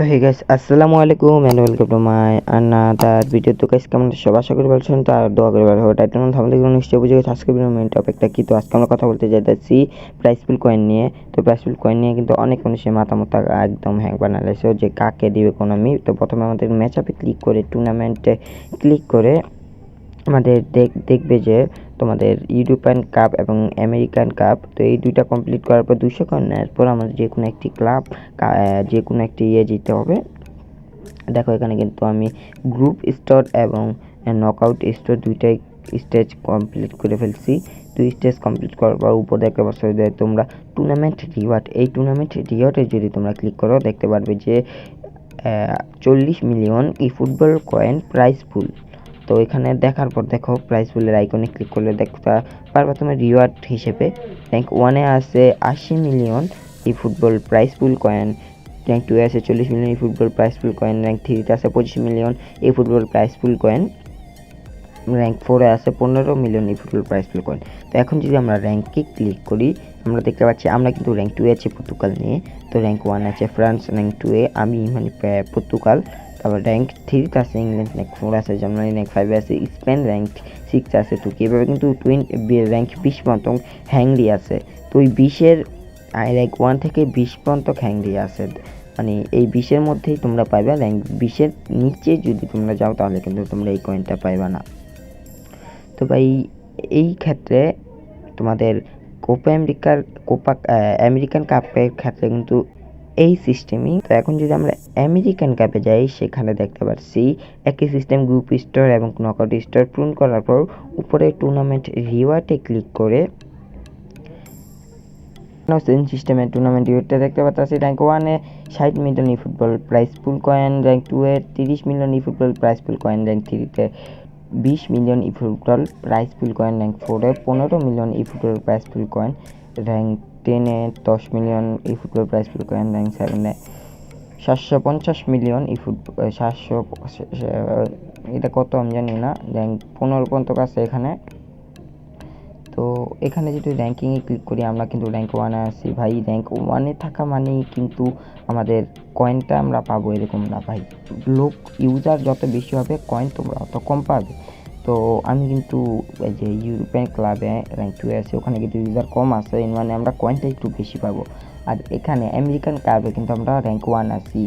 তো হে গাইস আসসালামু আলাইকুম and welcome to my another video তো গাইস কেমন? সব আশা করি ভালো আছেন তার দোয়া করে ভালো টাইটেল মধ্যে আমাদের নিশ্চয়ই বুঝে গেছে আজকে ভিডিও মেন টপিকটা কি? তো আজকে আমরা কথা বলতে যাচ্ছি প্রাইস পুল কয়েন নিয়ে। তো প্রাইস পুল কয়েন নিয়ে কিন্তু অনেক মানুষের মাথা একদম হ্যাং বানালেছে যে কাকে দিবে কোন আমি, তো প্রথমে আমাদের ম্যাচ আপে ক্লিক করে টুর্নামেন্টে ক্লিক করে আমাদের দেখবে যে তোমাদের ইউরোপিয়ান কাপ এবং আমেরিকান কাপ তো এই দুইটা কমপ্লিট করার পর দুশো কয়েন নেওয়ার পর আমাদের যে কোনো একটি ক্লাব যে কোনো একটি ইয়ে জিততে হবে। দেখো এখানে কিন্তু আমি গ্রুপ স্টোর এবং নকআউট স্টোর দুইটাই স্টেজ কমপ্লিট করে ফেলছি। দুই স্টেজ কমপ্লিট করার পর উপর দেখতে পাচ্ছ যে তোমরা টুর্নামেন্ট রিওয়ার্ড এই টুর্নামেন্ট রিওয়ার্ডে যদি তোমরা ক্লিক করো, দেখতে পারবে যে চল্লিশ million e football coin prize pool তো এখানে দেখার পর দেখো প্রাইস ফুলের আইকনে ক্লিক করলে দেখতে পারবে তোমার রিওয়ার্ড হিসেবে র্যাঙ্ক ওয়ানে আছে আশি মিলিয়ন এই football prize pool coin rank two আছে চল্লিশ million e football prize pool coin rank থ্রিতে আছে পঁচিশ million e football prize pool coin rank ফোরে আছে পনেরো মিলিয়ন এই ফুটবল প্রাইস ফুল কয়েন তো এখন যদি আমরা র্যাঙ্কে ক্লিক করি, আমরা দেখতে পাচ্ছি আমরা কিন্তু র্যাঙ্ক টু আছে পর্তুগাল নিয়ে। তো র্যাঙ্ক ওয়ান আছে ফ্রান্স র্যাঙ্ক টু এ আমি মানে পর্তুগাল। তারপর র্যাঙ্ক থ্রিতে আছে ইংল্যান্ড র্যাঙ্ক ফোর আছে জার্মানি র্যাঙ্ক ফাইভে আছে স্পেন র্যাঙ্ক সিক্স আছে তুর্কি এভাবে কিন্তু টোয়েন্টি র্যাঙ্ক বিশ পর্যন্ত হ্যাংরি আছে। তো ওই বিশের র্যাঙ্ক ওয়ান থেকে বিশ পর্যন্ত হ্যাংরি আছে। মানে এই বিশের মধ্যেই তোমরা পাইবা র্যাঙ্ক বিশের নিচে যদি তোমরা যাও, তাহলে কিন্তু তোমরা এই কয়েনটা পাইবা না। তো ভাই, এই ক্ষেত্রে তোমাদের কোপা আমেরিকার কোপা আমেরিকান কাপের ক্ষেত্রে কিন্তু এই সিস্টেমই তো এখন যদি আমরা আমেরিকান কাপে যাই, সেখানে দেখতে পাচ্ছি একই সিস্টেম গ্রুপ স্টোর এবং নকআউট স্টোর পূরণ করার পর উপরে টুর্নামেন্ট রিওয়ার্ডে ক্লিক করে সেম সিস্টেমে টুর্নামেন্ট রিওয়ার্ডটা দেখতে পাচ্ছি র্যাঙ্ক ওয়ানে ষাট million e football prize pool coin rank two এ তিরিশ million e football prize pool coin rank থ্রিতে বিশ million e football prize pool coin rank ফোরে পনেরো million e football prize pool coin rank টেনে দশ million e football prize pool coin rank সেভেনে সাতশো পঞ্চাশ মিলিয়ন ই ফুটবল সাতশো এটা কত আমি জানি না র্যাঙ্ক পনেরো পর্যন্ত আছে এখানে। তো এখানে যদি র্যাঙ্কিংয়ে ক্লিক করি, আমরা কিন্তু র্যাঙ্ক ওয়ানে আসি ভাই র্যাঙ্ক ওয়ানে থাকা মানেই কিন্তু আমাদের কয়েনটা আমরা পাবো এরকম না, ভাই। লোক ইউজার যত বেশি হবে কয়েন তোমরা অত কম পাবে। তো আমি কিন্তু এই যে ইউরোপিয়ান ক্লাবে র্যাঙ্ক টু আছে, ওখানে কিন্তু ইউজার কম আছে মানে আমরা কয়েনটা একটু বেশি পাবো। আর এখানে আমেরিকান ক্লাবে কিন্তু আমরা র্যাঙ্ক ওয়ান আছি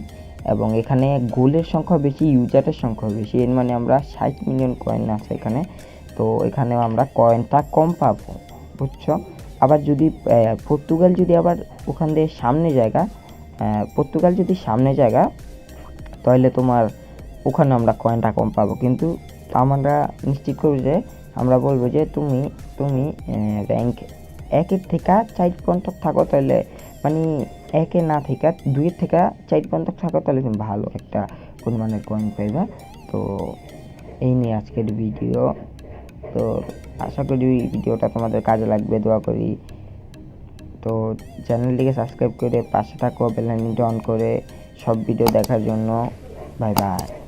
এবং এখানে গোলের সংখ্যা বেশি ইউজারের সংখ্যা বেশি, এর মানে আমরা ষাট মিলিয়ন কয়েন আছে এখানে। তো এখানেও আমরা কয়েনটা কম পাবো, বুঝছ? আবার যদি পর্তুগাল যদি আবার ওখান দিয়ে সামনে জায়গা পর্তুগাল যদি সামনে জায়গা তাহলে তোমার ওখানে আমরা কয়েনটা কম পাবো। কিন্তু আমরা নিশ্চিত করব যে, আমরা বলব যে তুমি তুমি র্যাঙ্ক একের থেকে চার পর্যন্ত থাকো তাহলে মানে একে না থেকে দুইয়ের থেকে চার পর্যন্ত থাকো তাহলে তুমি ভালো একটা পরিমাণের কয়েন পাইবা। তো এই নিয়ে আজকের ভিডিও তো আশা করি ওই ভিডিওটা তোমাদের কাজে লাগবে, দোয়া করি। তো চ্যানেলটিকে সাবস্ক্রাইব করে পাশে থাকো বেলাইনটা অন করে সব ভিডিও দেখার জন্য। Bye bye